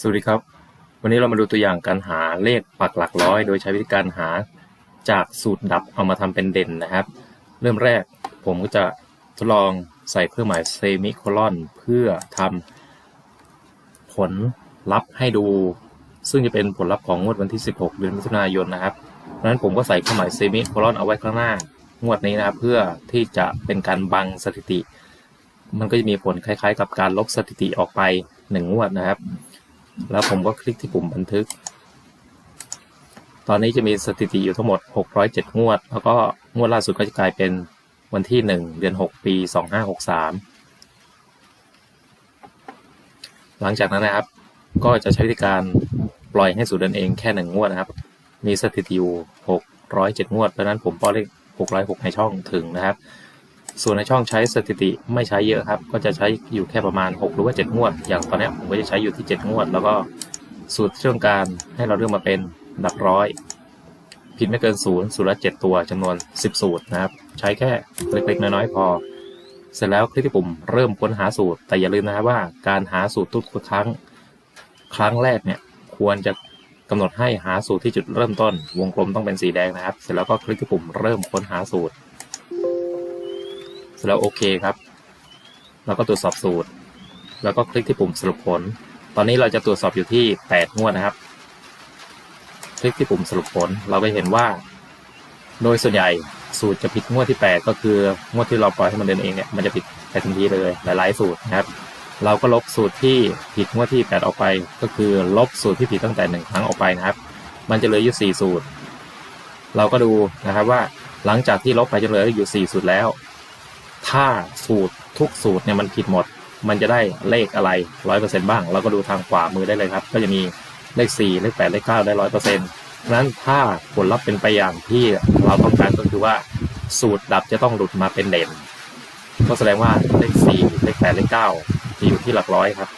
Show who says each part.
Speaker 1: สวัสดีครับ วันนี้เรามาดูตัวอย่างการหาเลขปักหลักร้อย โดยใช้วิธีการหาจากสูตรดับเอามาทำเป็นเด่นนะครับ เริ่มแรกผมก็จะทดลองใส่เครื่องหมายเซมิโคลอนเพื่อทำผลลัพธ์ให้ดู ซึ่งจะเป็นผลลัพธ์ของงวดวันที่ 16 เดือนมิถุนายนนะครับเพราะฉะนั้นผมก็ใส่เครื่องหมายเซมิโคลอนเอาไว้ข้างหน้างวดนี้นะครับเพื่อที่จะเป็นการบังสถิติ มันก็จะมีผลคล้ายๆ กับการลบสถิติออกไปหนึ่งงวดนะครับ แล้วผมก็คลิกที่ปุ่มบันทึก ตอนนี้จะมีสถิติอยู่ทั้งหมด 607 งวด แล้วก็งวดล่าสุดก็จะกลายเป็นวันที่ 1 เดือน 6 ปี 2563 หลังจากนั้นนะครับ ก็จะใช้วิธีการปล่อยให้สูตรเดินเองแค่หนึ่งงวดนะครับ มีสถิติอยู่ 607 งวด เพราะฉะนั้นผมป้อเลข 606 ในช่องถึงนะครับ ส่วนในช่องใช้สถิติไม่ใช้เยอะครับ ก็จะใช้อยู่แค่ประมาณ 6 หรือว่า 7 งวด อย่างตอนนี้ผมก็จะใช้อยู่ที่ 7 งวด แล้วก็สูตรที่ต้องการให้เราเลือกมาเป็นหลักร้อย ผิดไม่เกินศูนย์สูตรละ7ตัวจำนวน 10 สูตรนะครับ ใช้แค่เล็กๆน้อยๆพอ เสร็จแล้วคลิกที่ปุ่มเริ่มค้นหาสูตร แต่อย่าลืมนะครับว่าการหาสูตรทุกครั้ง ครั้งแรกเนี่ยควรจะกำหนดให้หาสูตรที่จุดเริ่มต้น วงกลมต้องเป็นสีแดงนะครับ เสร็จแล้วก็คลิกที่ปุ่มเริ่มค้นหาสูตร แล้วโอเคครับแล้วก็ตรวจสอบสูตร แล้วก็คลิกที่ปุ่มสรุปผล ตอนนี้เราจะตรวจสอบอยู่ที่ 8 งวดนะครับ คลิกที่ปุ่มสรุปผล เราก็เห็นว่า โดยส่วนใหญ่สูตรจะผิดงวดที่ 8 ก็คืองวดที่เราปล่อยให้มันเดินเองเนี่ยมันจะผิดไปทันทีเลยหลายๆสูตรนะครับ เราก็ลบสูตรที่ผิดงวดที่ 8 ออกไป ก็คือลบสูตรที่ผิดตั้งแต่หนึ่งครั้งออกไปนะครับ มันจะเหลืออยู่ 4 สูตร เราก็ดูนะครับว่าหลังจากที่ลบไปจะเหลืออยู่ 4 สูตรแล้ว ถ้าสูตรทุกสูตรเนี่ยมันผิดหมด มันจะได้เลขอะไรร้อยเปอร์เซ็นต์บ้าง เราก็ดูทางขวามือได้เลยครับ ก็จะมีเลขสี่เลขแปดเลขเก้าได้ร้อยเปอร์เซ็นต์นั้นถ้าผลลัพธ์เป็นไปอย่างที่เราต้องการก็คือว่าสูตรดับจะต้องหลุดมาเป็นเด่น ก็แสดงว่าเลขสี่เลขแปดเลขเก้าจะอยู่ที่หลักร้อยครับ